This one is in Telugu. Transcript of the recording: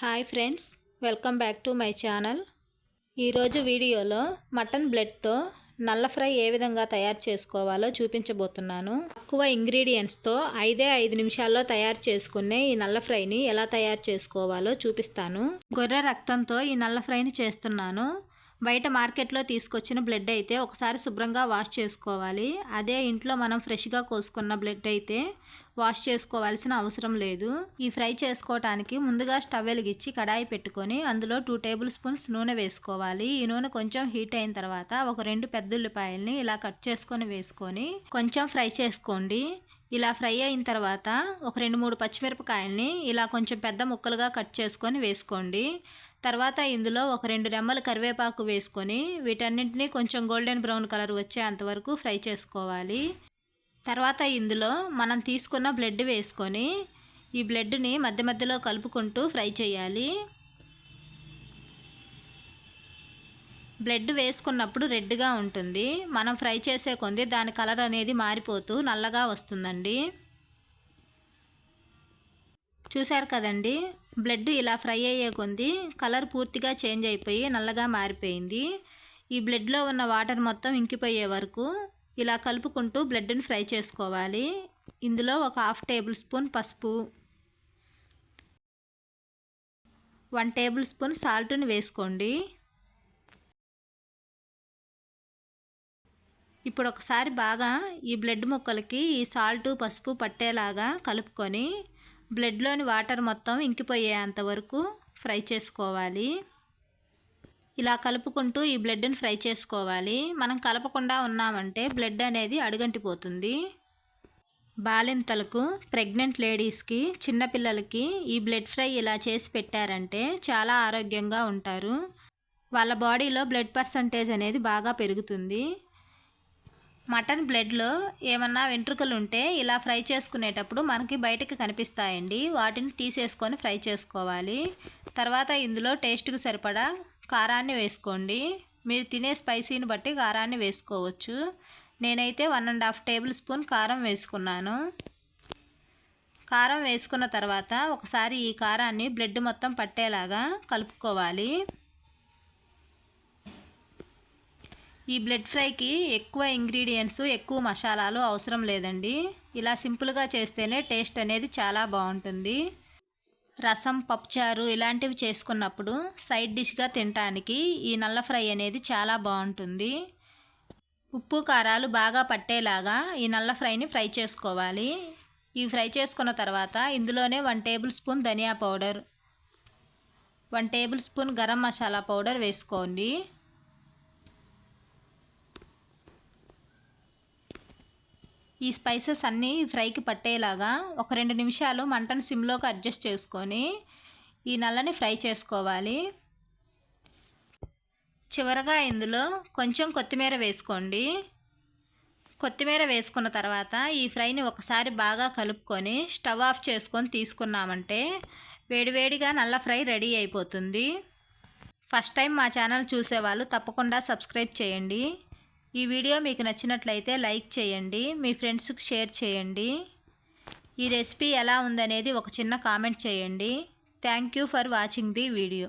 Hi friends welcome back to my channel. ఈరోజు వీడియోలో మటన్ బ్లడ్తో నల్ల ఫ్రై ఏ విధంగా తయారు చేసుకోవాలో చూపించబోతున్నాను. తక్కువ ఇంగ్రీడియంట్స్తో ఐదే ఐదు నిమిషాల్లో తయారు చేసుకునే ఈ నల్ల ఫ్రైని ఎలా తయారు చేసుకోవాలో చూపిస్తాను. గొర్రె రక్తంతో ఈ నల్ల ఫ్రైని చేస్తున్నాను. బయట మార్కెట్లో తీసుకొచ్చిన బ్లడ్ అయితే ఒకసారి శుభ్రంగా వాష్ చేసుకోవాలి. అదే ఇంట్లో మనం ఫ్రెష్గా కోసుకున్న బ్లడ్ అయితే వాష్ చేసుకోవాల్సిన అవసరం లేదు. ఈ ఫ్రై చేసుకోవటానికి ముందుగా స్టవ్ వెలిగించి కడాయి పెట్టుకొని అందులో టూ టేబుల్ స్పూన్స్ నూనె వేసుకోవాలి. ఈ నూనె కొంచెం హీట్ అయిన తర్వాత ఒక రెండు పెద్ద ఉల్లిపాయల్ని ఇలా కట్ చేసుకొని వేసుకొని కొంచెం ఫ్రై చేసుకోండి. ఇలా ఫ్రై అయిన తర్వాత ఒక రెండు మూడు పచ్చిమిరపకాయల్ని ఇలా కొంచెం పెద్ద ముక్కలుగా కట్ చేసుకొని వేసుకోండి. తర్వాత ఇందులో ఒక రెండు రెమ్మలు కరివేపాకు వేసుకొని వీటన్నింటినీ కొంచెం గోల్డెన్ బ్రౌన్ కలర్ వచ్చేంత వరకు ఫ్రై చేసుకోవాలి. తర్వాత ఇందులో మనం తీసుకున్న బ్లడ్ వేసుకొని ఈ బ్లడ్ని మధ్య మధ్యలో కలుపుకుంటూ ఫ్రై చేయాలి. బ్లడ్ వేసుకున్నప్పుడు రెడ్గా ఉంటుంది. మనం ఫ్రై చేసే కొంది దాని కలర్ అనేది మారిపోతూ నల్లగా వస్తుందండి. చూశారు కదండి. బ్లడ్ ఇలా ఫ్రై అయ్యే కొంది కలర్ పూర్తిగా చేంజ్ అయిపోయి నల్లగా మారిపోయింది. ఈ బ్లడ్లో ఉన్న వాటర్ మొత్తం ఇంకిపోయే వరకు ఇలా కలుపుకుంటూ బ్లడ్ని ఫ్రై చేసుకోవాలి. ఇందులో ఒక హాఫ్ టేబుల్ స్పూన్ పసుపు వన్ టేబుల్ స్పూన్ సాల్ట్ని వేసుకోండి. ఇప్పుడు ఒకసారి బాగా ఈ బ్లడ్ ముక్కలకి ఈ సాల్టు పసుపు పట్టేలాగా కలుపుకొని బ్లడ్లోని వాటర్ మొత్తం ఇంకిపోయేంత వరకు ఫ్రై చేసుకోవాలి. ఇలా కలుపుకుంటూ ఈ బ్లడ్ని ఫ్రై చేసుకోవాలి. మనం కలపకుండా ఉన్నామంటే బ్లడ్ అనేది అడుగంటిపోతుంది. బాలింతలకు ప్రెగ్నెంట్ లేడీస్కి చిన్నపిల్లలకి ఈ బ్లడ్ ఫ్రై ఇలా చేసి పెట్టారంటే చాలా ఆరోగ్యంగా ఉంటారు. వాళ్ళ బాడీలో బ్లడ్ పర్సంటేజ్ అనేది బాగా పెరుగుతుంది. మటన్ బ్లడ్లో ఏమన్నా వెంట్రుకలు ఉంటే ఇలా ఫ్రై చేసుకునేటప్పుడు మనకి బయటకు కనిపిస్తాయండి. వాటిని తీసేసుకొని ఫ్రై చేసుకోవాలి. తర్వాత ఇందులో టేస్ట్కి సరిపడా కారాన్ని వేసుకోండి. మీరు తినే స్పైసీని బట్టి కారాన్ని వేసుకోవచ్చు. నేనైతే one and half tablespoon కారం వేసుకున్నాను. కారం వేసుకున్న తర్వాత ఒకసారి ఈ కారాన్ని బ్లడ్ మొత్తం పట్టేలాగా కలుపుకోవాలి. ఈ బ్లడ్ ఫ్రైకి ఎక్కువ ఇంగ్రీడియంట్స్ ఎక్కువ మసాలాలు అవసరం లేదండి. ఇలా సింపుల్గా చేస్తేనే టేస్ట్ అనేది చాలా బాగుంటుంది. రసం పప్పుచారు ఇలాంటివి చేసుకున్నప్పుడు సైడ్ డిష్గా తినటానికి ఈ నల్ల ఫ్రై అనేది చాలా బాగుంటుంది. ఉప్పు కారాలు బాగా పట్టేలాగా ఈ నల్ల ఫ్రైని ఫ్రై చేసుకోవాలి. ఈ ఫ్రై చేసుకున్న తర్వాత ఇందులోనే వన్ టేబుల్ స్పూన్ ధనియా powder one tablespoon garam masala powder వేసుకోండి. ఈ స్పైసెస్ అన్నీ ఫ్రైకి పట్టేలాగా ఒక రెండు నిమిషాలు మంటను సిమ్లోకి అడ్జస్ట్ చేసుకొని ఈ నల్లని ఫ్రై చేసుకోవాలి. చివరగా ఇందులో కొంచెం కొత్తిమీర వేసుకోండి. కొత్తిమీర వేసుకున్న తర్వాత ఈ ఫ్రైని ఒకసారి బాగా కలుపుకొని స్టవ్ ఆఫ్ చేసుకొని తీసుకున్నామంటే వేడివేడిగా నల్ల ఫ్రై రెడీ అయిపోతుంది. ఫస్ట్ టైం మా ఛానల్ చూసేవాళ్ళు తప్పకుండా సబ్స్క్రైబ్ చేయండి. ఈ వీడియో మీకు నచ్చినట్లయితే లైక్ చేయండి మీ ఫ్రెండ్స్కి షేర్ చేయండి. ఈ రెసిపీ ఎలా ఉందనేది ఒక చిన్న కామెంట్ చేయండి. Thank you for watching the video.